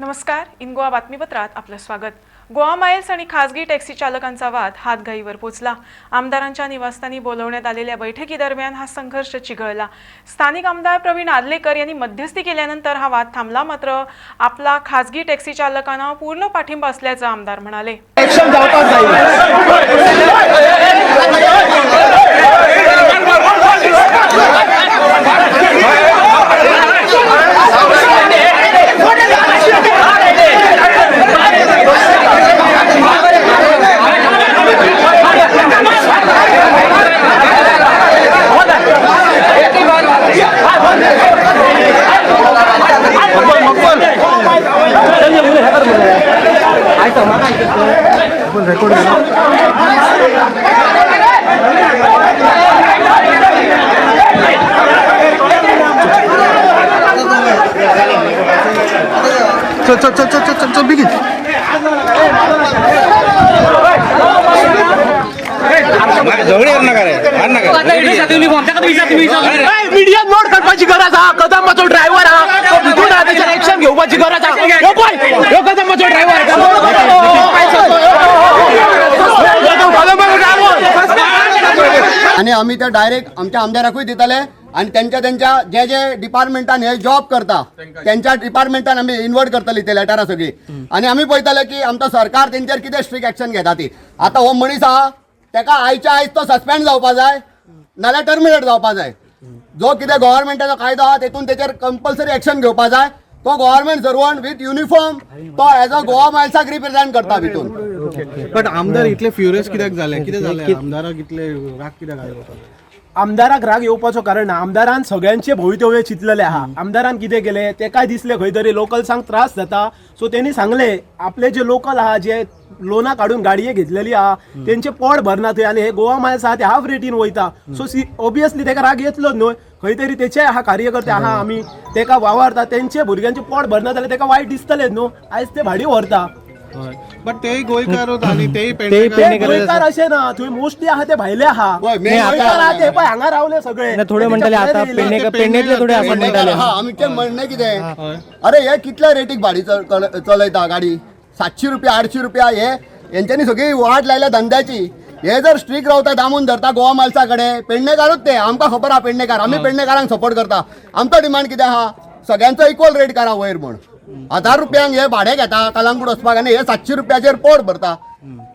नमस्कार इन गोवा बातमीपत्रात आपलं स्वागत. गोवा माइल्स आणि खासगी टॅक्सी चालकांचा वाद हातघाईवर पोचला. आमदारांच्या निवासस्थानी बोलवण्यात आलेल्या बैठकीदरम्यान हा संघर्ष चिघळला. स्थानिक आमदार प्रवीण आदलेकर यांनी मध्यस्थी केल्यानंतर हा वाद थांबला मात्र आपला खासगी टॅक्सी चालकांना पूर्ण पाठिंबा असल्याचं आमदार म्हणाले. आपण रेकॉर्ड चल चल चल चल चल चल जवळ नका रे नका मीडिया नोट करपाची गरज हा कदंबाचो ड्रायव्हर हा तो भितून राहा त्याच्यावर ऍक्शन घेवपाची गरज हा यो पळय यो कदंबाचो ड्रायव्हर आणि आम्ही ते डायरेक्ट आमच्या आमदाराकूय दिताले आणि त्यांच्या त्यांच्या जे जे डिपार्टमेंटान हे जॉब करता त्यांच्या डिपार्टमेंटान आम्ही इन्वर्ट करतली ते लेटरां सगळी. आणि आम्ही पळयताले की आमचं सरकार तेंचेर कितें स्ट्रिक्ट एक्शन घेता ती. आता हो मनीस आहा तेका आयच्या आयज तो सस्पेंड जावपा जाय नाल्यार टर्मिनेट जावपा जाय. जो कितें गव्हर्मेंटाचो कायदो आहा तेतून तेचेर कंपल्सरी एक्शन घेवपा जाय. तो गव्हर्मेंट सर्वंट विथ युनिफॉर्म तो एज अ गोवा मायल्साक रिप्रेझेंट करता भितून बट आमदार इतले फ्युरियस कित्याक जाले कितें जालें आमदाराक इतले राग कित्याक आयलो आमदाराक राग येवपाचो कारण ना आमदारान सगळ्यांचे भवितव्य चिंतलेले आहा आमदारान कितें केले ते काय दिसले खंय तरी लोकल्सांक त्रास जाता. सो तेणी सांगले आपले जे लोकल आहा जे लोना काढून गाडये घेतलेली आहा त्यांचे पोट भरना थंय आणि हे गोवा मायल्स आहा ते हाफ रेटीन वयता. सो सी ऑबियसली तेका राग येतलोच न्हय. खंय तरी तेचे आहा कार्यकर्ते आहा आमी तेका वावरता तेंचे भुरग्यांचे पोट भरना जाल्यार तेका वायट दिसतलेच न्हू आयज ते भाडी व्हरता. बट तेय गोंयकारूच आनी तेय ते पेडणेकार गोंयकार असे ना थंय मोस्टली आहा ते भायले आहा होय, main गोंयकार आहा ते पळय हांगा रावले सगळे. थोडे म्हणटाले आता पेडणेकर पेडणेतले थोडे असं म्हणटाले हा आमचे म्हणणं कितें अरे हे कितल्या रेटीक भाडी चल- चल- चलयता गाडी? सातशे रुपया आठशे रुपया हे यांच्यानी सगळी वाट लायल्या धंद्याची. हे जर स्ट्रीक रावता दामून धरता गोवा मालसा कडेन पेडणेकारूच ते आमकां खबर आहा पेडणेकार आमी पेडणेकारांक सपोर्ट करता. आमचो डिमांड कितें आहा सगळ्यांचो इक्वल रेट करा वयर म्हण. हजार रुपयांक हे भाडे घेता कलांगूट वचपाक आनी हे सातशे रुपयाचेर पोट भरता.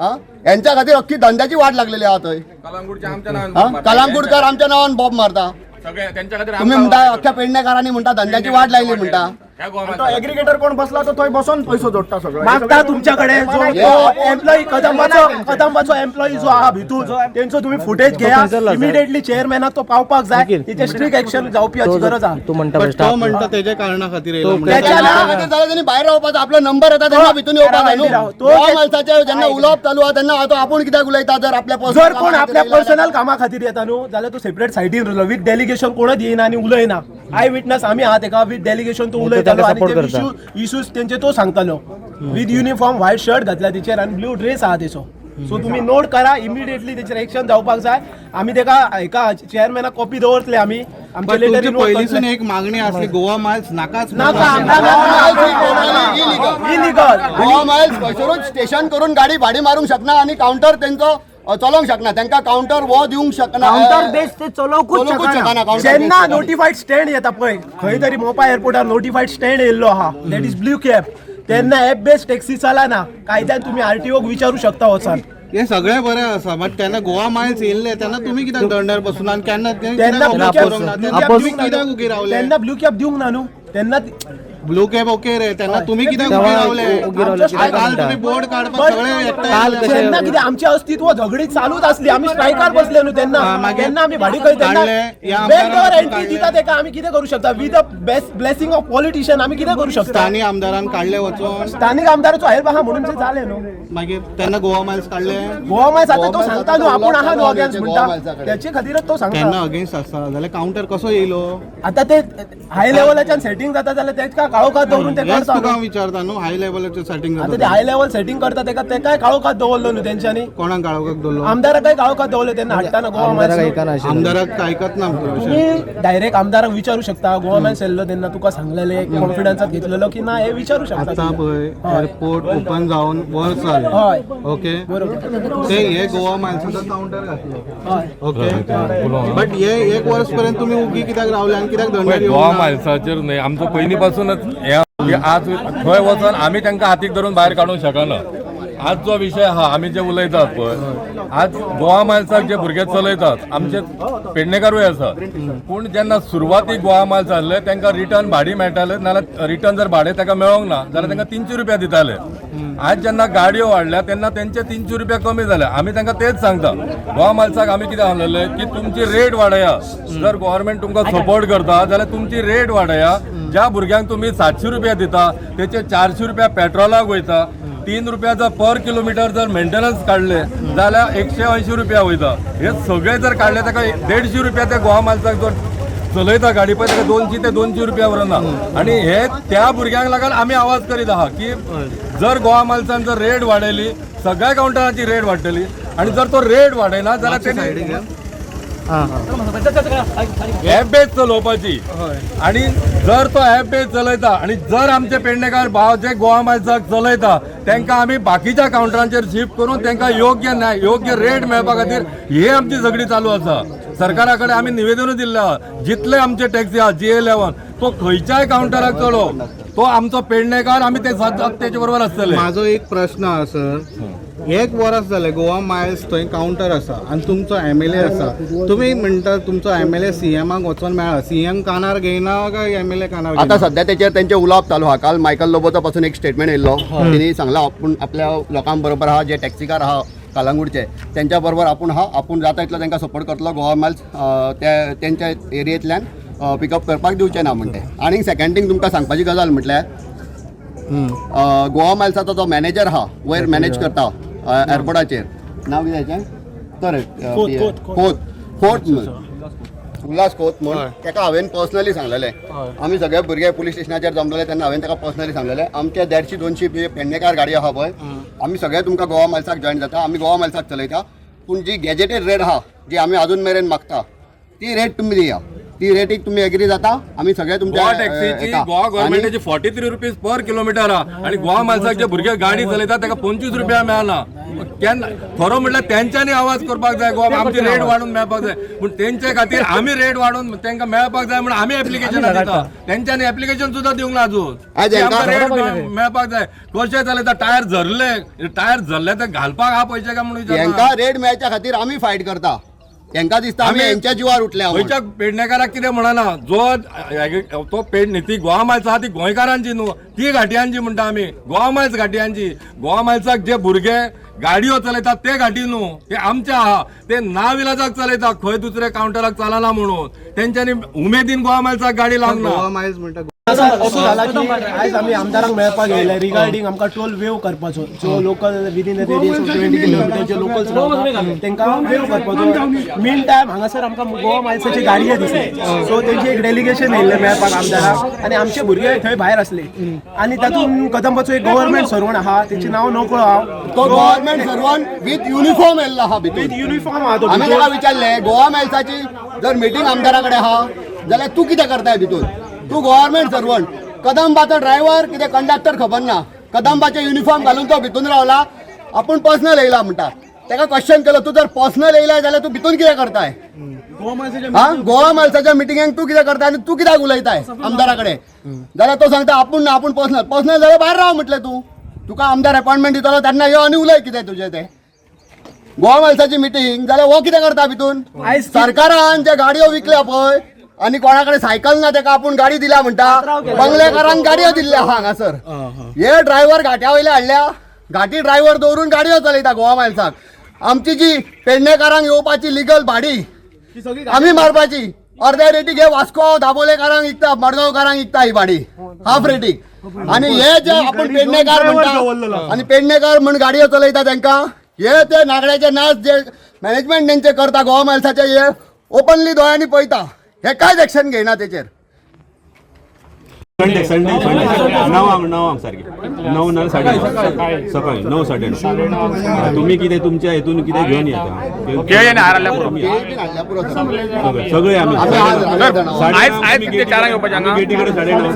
हा? यांच्या खातीर अख्खी धंद्याची वाट लागलेली आहा थंय. कलांगूटच्या आमच्या नावान हा? कलांगूटकर आमच्या नावान बॉब मारता. तुम्ही म्हणता अख्ख्या पेडणेकारांनी म्हणता धंद्याची वाट ह्या गोवा एग्रिगेटर कोण बसला तो थंय बसून पैसो जोडटा सगळो. मागता तुमच्याकडे जो एम्प्लॉई कदंबाचो कदंबाचो एम्प्लॉई जो आहा भितून त्यांचो तुम्ही फुटेज घ्या. इमिडिएटली चेअरमॅनाक तो पावपाक जाय. तिथे स्ट्रिक्ट एक्शन जावपी हाची गरज आहा. तू म्हणता तो म्हणटा तेच्या कारणा खातीर. त्याच्या त्यांच्या भायर रावपाचो आपलो नंबर येता तेन्ना भितून येवपाक जाय न्हू तो- माणसाचे जेन्ना उलोवप चालू आहा तेन्ना तो आपूण कित्याक उलयता जर आपल्या जर कोण आपल्या पर्सनल कामा खातीर येता न्हू जाल्यार तो सेपरेट सायटीन उरलो विथ डेलिगेशन कोणच येयना आणि उलयना? आय विटनस आम्ही आहात एका. विथ डेलिगेशन तो उलयतालो ताका करता. इश्यूज तेंचे तो सांगतालो विथ युनिफॉर्म व्हाईट शर्ट घातला तेचेर आणि ब्लू ड्रेस आहा तेचो सो तुम्ही नोट करा इमिडिएटली तेचेर एक्शन जावपाक जाय आम्ही तेका एका चेअरमॅनाक कॉपी दवरतले आमी तुमची लेटरीन पयलींसून एक मागणी असली गोवा मायल्स नाकाच नाका illegal. इलिगल गोवा मायल्स खंयसरूच स्टेशन करून गाडी भाडी मारूंक शकना आणि काउंटर अ, चलोवंक शकना तांकां काउंटर वो दिवंक शकना काउंटर बेस ते चलोवंकूच चलोवंकूच शकना. शकना counter जेन्ना base. नोटिफाईड स्टँड येता पळय खंय तरी मोपा एअरपोर्टार नोटिफाईड स्टँड येयल्लो आहा दॅट इज ब्ल्यू कॅब तेन्ना एप बेस्ड टॅक्सी चलना कायद्यान तुम्ही आरटीओक विचारू शकता वचान हे सगळें बरें आसा बट केन्ना गोवा मायल्स येयल्ले तेन्ना तुमी कित्याक दंडार बसून आनी केन्ना ते तेन्ना कित्याक करूंक ना? तेन्ना कित्याक. उगी रावले तेन्ना ब्लू कॅब दिवंक ना न्हू तेन्ना ब्लू कॅब ओके रे तेन्ना तुम्ही रावले? उगी रावले, काल? तुम्ही बोर्ड पण- सगळे काल. कशे- कितें आमचे अस्तित्व झगडी चालूच असली. आम्ही स्ट्रायकार बसले न्हू हा, मागीर तेन्ना आम्ही भाडी तेन्ना काढले, या आमदारान एंट्री काढले. दिता तेका आम्ही कितें करू शकता? With a best blessing of politician आम्ही कितें करू शकता? स्थानिक आमदारान काढले वचून. स्थानिक आमदाराचो हेल्प आहा म्हणून ते जाले न्हू मागीर तेन्ना गोवा मायल्स काढले. गोवा मायस आता तो सांगता न्हू आपण आहा न्हू अगेन्स्ट. त्याचे खातीरच तो सांगता. अगेन्स्ट आसता जाल्यार काउंटर कसो येयलो आता ते हाय लेवलाच्यान सेटिंग जाता जाल्यार तेका काळोखात दवरून ते हेच करता तुका न्हू. विचारता न्हू हाय लेवलाचे सेटिंग आता ते हाय लेवल सेटिंग करता तेका ते काय काळोखात दवरलो न्हू त्यांच्यानी? कोणाक काळोखाक दवरलो आमदाराक काय काळोखात दवरले त्यांना? हाडताना गोवा ऐका नाशिल्लो. आमदाराक ऐकत ना आमचो विषय. तुम्ही डायरेक्ट आमदाराक विचारू शकता. गोवा मायल्स येल्लो त्यांना तुका सांगलेले कॉन्फिडन्सात घेतलेलो की ना हे विचारू शकता आता तुम्ही. पळय एअरपोर्ट ओपन जावन वर हय. चाल ओके ते हे गोवा मायल्साचो काउंटर घातलो. हय. ओके बट हे एक वर्स पर्यंत तुम्ही उगी कित्याक रावले आनी कित्याक दंड गोवा? मायल्साचेर न्हय आमचो पयलीं पासूनच हे आज थंय वचोन आमी तांकां हातीक धरून भायर काडूंक शकना आज जो विशय आहा आमी जे उलयतात पळय आज गोवा मायल्साक जे भुरगे चलयतात आमचे पेडणेकारूय आसात पूण जेन्ना सुरवातीक गोवा मायल्स आसले तांकां रिटर्न भाडी मेळटाले नाजाल्यार रिटर्न जर भाडें ताका मेळोंक ना जाल्यार तांकां तिनशे रुपया दिताले आज जेन्ना गाडयो वाडल्या तेन्ना तेंचे तिनशे रुपया कमी जाले आमी तांकां तेच सांगता. गोवा मायल्साक आमी कितें सांगलेले की तुमची रेट वाडया जर गव्हर्मेंट तुमकां सपोर्ट करता जाल्यार तुमची रेट वाडया ज्या भुरग्यांक तुम्ही सातशे रुपया दिता तेचे चारशे रुपया पेट्रोलाक वयता तीन रुपयाचा पर किलोमीटर जर मेंटेनन्स काढले जाल्यार एकशे ऐंशी रुपया वयता हे सगळे जर काढले ताका देडशे रुपया त्या गोवा माणसाक जर चलयता गाडी पळय ताका दोनशे ते दोनशे रुपया व्हरना आणि हे त्या भुरग्यांक लागून आमी आवाज करीत आहा की जर गोवा माणसान जर रेट वाडयली सगळ्या काउंटरांची रेट वाडटली आणि जर तो रेट वाडयना जाल्यार तेणी हा. ॲप बेस चलोवपाची आणि जर तो ॲप बेस चलयता आणि जर आमचे पेडणेकार भाव जे गोवा मायसाक चलयता त्यांना आमी बाकीच्या काउंटरांचेर शिफ्ट करून तांकां योग्य न्याय योग्य रेट मेळपा खातीर ही आमची झगडी चालू आसा. सरकारा कडेन आमी निवेदनूय दिल्लें. जितले आमचे टॅक्सी आहा जी इलेवन तो खंयच्याय काउंटराक चलो. तो आमचो पेडणेकार आमी ते सदांच तेचे बरोबर आसतले माझो एक प्रश्न आसा सर एक वर्स जालें गोवा मायल्स थंय काउंटर आसा आनी तुमचो एम एल ए आसा. तुमी म्हणटा तुमचो एम एल ए सीएमाक वचोन मेळ्ळा सीएम कानार घेयना काय एम एल ए कानार आता? सध्या त्याच्यावर त्यांचे उलोवप चालू हा. काल मायकल लोबोचा पासून एक स्टेटमेंट येयल्लो त्यांनी सांगला आपण आपल्या लोकांबरोबर हा जे टॅक्सीकार आहा कालांगूडचे त्यांच्या बरोबर आपण हा आपण जाता इतलो तांकां सपोर्ट करतलो गोवा मायल्स अं, त्या त्यांच्या एरियेंतल्यान पिकअप करपाक दिवचे ना म्हणटे आणि सेकंड थिंग तुमकां सांगपाची गजाल म्हटल्यार गोवा मायल्साचो जो मॅनेजर आहा वयर मॅनेज करता एअरपोर्टाचेर नाव कितें ताचें तर खोत, खोत, म्हणून उल्हास खोत. म्हणून ताका हांवें पर्सनली सांगलेले. आमी सगळे भुरगे पुलीस स्टेशनाचेर जमलेले तेन्ना हांवें ताका पर्सनली सांगलेले. आमचे देडशी दोनशी पेडणेकार गाडी आहा पळय. आमी सगळे तुमकां गोवा मायल्साक जॉईन जाता. आमी गोवा मायल्साक चलयता. पूण जी गॅजेटेड रेट आहा जी आमी अजून मेरेन मागता ती रेट तुमी दिया. ती रेटीक तुमी एग्री जाता. आमी सगळे तुमच्या गोवा टॅक्सीची एका- गोवा आणि- गव्हर्नमेंटाची forty three rupees per kilometre हा आणि गोवा माणसाक जे भुरगे गाडी चलयतात ताका पंचवीस रुपया मेळना केन्ना खरो म्हणल्यार तेंच्यांनी आवाज करपाक जाय. गोवा आमची रेट वाडून मेळपाक जाय. पूण तेंचे खातीर आमी रेट वाडून तांकां मेळपाक जाय म्हणून आमी एप्लिकेशन दिता. तेंच्यांनी एप्लिकेशन सुद्धा दिवंक ना अजून आज हेंका- रेट मे- मेळपाक जाय. कशें चलयता टायर झरले. टायर झरले ते घालपाक हा पयशे काय म्हणून विचारना. हेंका रेट मेळच्या खातीर आमी फायट करता. तेंका दिसता आमी आमी- हेंच्या जिवार उठल्या. गोंयच्या पेडणेकाराक कितें म्हणना जो तो पेड ती गोवा मायल्स आहा ती गोंयकारांची न्हू ती घाटयांची म्हणटा आमी गोवा मायल्स घाटयांची. गोवा मायल्साक जे भुरगे गाडयो चलयतात ते घाटी न्हू ते आमचे आहा ते नाविलाजाक चलयता खंय दुसऱ्या काउंटराक चलना म्हणून. तेंच्यांनी उमेदीन गोवा मायल्साक गाडी लावंक ना गोवा मायल्स म्हणटा असं झाला की आयज आमी आमदारांक मेळपाक येयले रिगार्डिंग आमकां टोल वेव करपाचो. जो local within the radius of twenty kilometre जे लोकल्स रावता तांकां वेव करपाचो. मेन टायम हांगासर आमकां गोवा मायल्साची गाडये दिसले. सो तेंची एक डेलिगेशन येयल्लें मेळपाक आमदाराक. आनी आमचे भुरगे थंय भायर आसले आनी तातूंत कदंबाचो एक गव्हर्मेंट सर्वंट आहा. तेचें नांव नकळो हांव. तो गव्हर्नमेंट सर्वंट विथ युनिफॉर्म येयल्लो आहा विथ युनिफॉर्म आहा तो. त्याला विचारले गोवा मेल्साची जर मिटींग आमदाराकडे हा जाल्यार तू कितें करताय भितून तू गव्हर्नमेंट सर्वंट कदंबाचो ड्रायव्हर कितें कंडक्टर खबर ना. कदंबाचे युनिफॉर्म घालून तो भितून रावला. आपूण पर्सनल येयला म्हणटा ताका क्वेश्चन केलो तू जर पर्सनल येयला जाल्यार तू भितून कितें करताय? हा? गोवा माणसाच्या मिटिंगेक तू कितें करता आनी तू कित्याक उलयताय आमदाराकडे? जाल्यार तो सांगता आपूण ना आपूण पर्सनल पर्सनल जाल्यार भायर राव म्हटलें तू. तुका आमदार अपॉइंटमेंट दितलो तेन्ना यो आनी उलय कितें तुजें तें? गोवा माणसाची मिटींग जाल्यार हो कितें करता भितून? सरकारान जे गाडयो विकल्या पळय आनी कोणाकडे सायकल ना तेका आपूण गाडी दिल्या. म्हणटा बंगलेकारांक गाडयो दिल्ल्या हांगासर हे ड्रायव्हर घाट्या वयले हाडल्या घाटी ड्रायव्हर दवरून गाडयो चलयता गोवा मायल्साक आमची जी पेडणेकारांक येवपाची लिगल भाडी आमी मारपाची. अर्ध्या रेटीक हे वास्को दाबोलेकारांक विकता मडगांवकारांक विकता ही भाडी. हाफ रेटीक. आणि हे जे आपण पेडणेकार म्हणटा आणि पेडणेकार म्हण गाडयो चलयता तांकां हे ते नागड्याचे नाच जे मॅनेजमेंट तेंचे करता गोवा मायल्साचे हे ओपनली दोळ्यांनी पळयता. हे कांयच एक्शन घेयना तेचेर संडे संडे संडे णवांक णवांक सारखे. णव ना साडे णव सकाळी णव साडे णव तुम्ही कितें तुमच्या हेतून कितें घेवन येता सगळे. सगळे- सगळे. आमी आम्ही. गेटी कडेन- साडे णव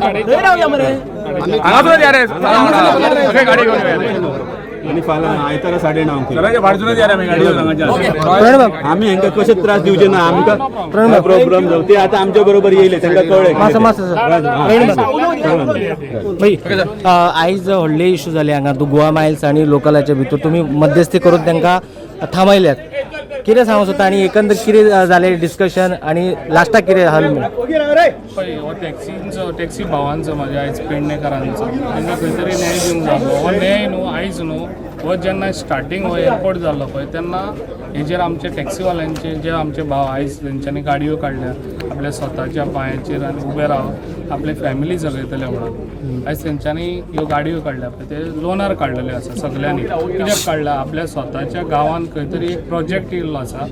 या रे सगळे गाडी घेऊन या. रे. आनी फाल्यां आयतारा साडे णव घराच्या भाडसूनच या रे आमी गाडी घेऊन हांगाच्या. प्रणव आमी हांकां कशे त्रास दिवचे ना आमकां प्रॉब्लेम जाऊ. ते आतां आमच्या बरोबर येयले तांकां कळ्ळें हां. आयज व्हडले इश्यू जाले हांगा तूं गोवा मायल्स आनी लोकलाच्या भितर. तुमी मध्यस्थी करून तांकां थांबयल्यात कितें सांगू सोदता आनी एकंदर कितें जालें डिस्कशन आनी लास्टाक कितें हल पळय हो टॅक्सींचो टॅक्सी भावांचो म्हाज्या आयज पेडणेकारांचो तांकां खंय तरी न्याय दिवंक जालो हो न्याय न्हू आयज न्हू हो. जेन्ना स्टार्टींग हो एअरपोर्ट जाल्लो पळय तेन्ना हेजेर आमचे टॅक्सीवाल्यांचे जे आमचे भाव आयज तेंच्यांनी गाडयो काडल्या आपल्या स्वताच्या पांयाचेर आनी उबे रावन आपले फॅमिली जगयतले म्हणून. आयज तेंच्यांनी ह्यो गाडयो काडल्या पळय ते लोनार काडलेले आसा सगल्यांनी कित्याक काडला आपल्या स्वताच्या गांवांत खंय तरी एक प्रोजेक्ट येयल्लो आसा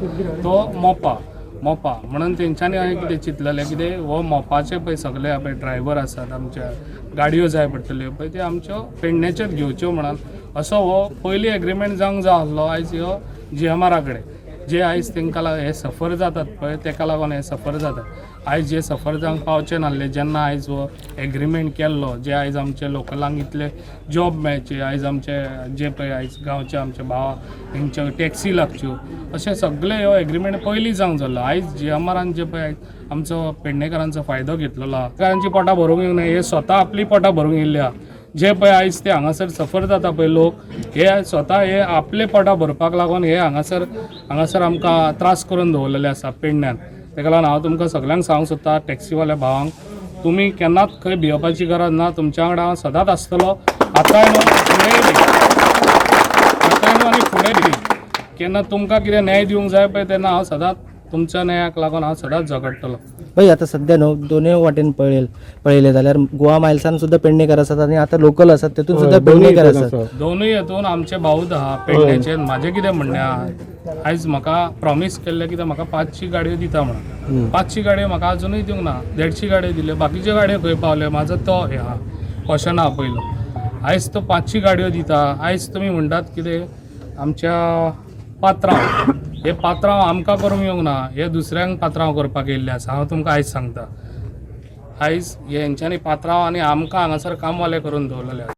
तो मोपा मोपा. म्हणून तेंच्यांनी हांवें कितें चिंतलेलें कितें हो मोपाचे पळय सगळे पळय ड्रायव्हर आसात आमच्या गाडयो जाय पडटल्यो पळय त्यो आमच्यो पेडणेच्योच घेवच्यो म्हणून. असो हो पयली एग्रीमेंट जावंक जाय आसलो आयज ह्यो जी एम आरा कडेन जे आयज तांकां लागून हे सफर जातात पळय ताका लागून हे सफर जातात. आयज जे सफर जावंक पावचे नासले जेन्ना आयज हो एग्रीमेंट केल्लो जे आयज आमचे लोकलांक इतले जॉब मेळचे आयज आमचे जे पळय आयज गांवचे आमचे भावा तेंच्यो टॅक्सी लागच्यो अशें सगळे हो एग्रीमेंट पयलीं जावंक जाल्लो आयज जी एम जे पळय आमचो पेडणेकारांचो फायदो घेतलेलो. आहा पोटां भरूंक येवंक ना हे स्वता आपली पोटां भरूंक येयल्ली आहा जे पळय आयज ते हांगासर सफर जाता पळय लोक हे स्वता हे आपले पोटां भरपाक लागून हे हांगासर हांगासर आमकां त्रास करून दवरलेले आसा पेडण्यान. तेका लागून हांव तुमकां सगल्यांक सांगूंक सोदतां टॅक्सीवाल्या भावांक तुमी केन्नाच खंय भिवपाची गरज ना तुमच्या वांगडा हांव सदांच आसतलो. आतांय न्हू फुडेंय बी. आतांय न्हू आनी फुडें बी. केन्ना तुमकां कितें न्याय दिवंक जाय पळय तेन्ना हांव सदांच तुमच्या न्यायाक लागून हांव सदांच झगडटलो. भाई आता सध्या न्हू दोनूय वाटेन पळयल पळयले जाल्यार गोवा मायल्सान सुद्धा पेडणेकार आसात आनी आतां लोकल आसात तेतून सुद्धा पेडणेकार आसात दोनूय हेतून आमचे भाऊत आहा पेडण्याचे. म्हाजें कितें म्हणणें आहा आयज म्हाका प्रॉमीस केल्लें कितें म्हाका पांचशी गाडयो दिता म्हणून. पांचशी गाडयो म्हाका अजुनूय दिवंक ना. देडशी गाडयो दिल्यो बाकीच्यो गाडयो खंय पावले? म्हाजो तो हे आहा क्वेश्चन आहा पयलो आयज तो पांचशी गाडयो दिता. आयज तुमी म्हणटात कितें आमच्या पात्रांव. हे पात्रांव आमकां करूंक येवंक ना हे दुसऱ्यांक पात्रांव करपाक येयल्ले आसा हांव तुमकां आयज सांगता. आयज हेंच्यांनी पात्रांव आनी आमकां हांगासर कामवाले करून दवरलेले आसा.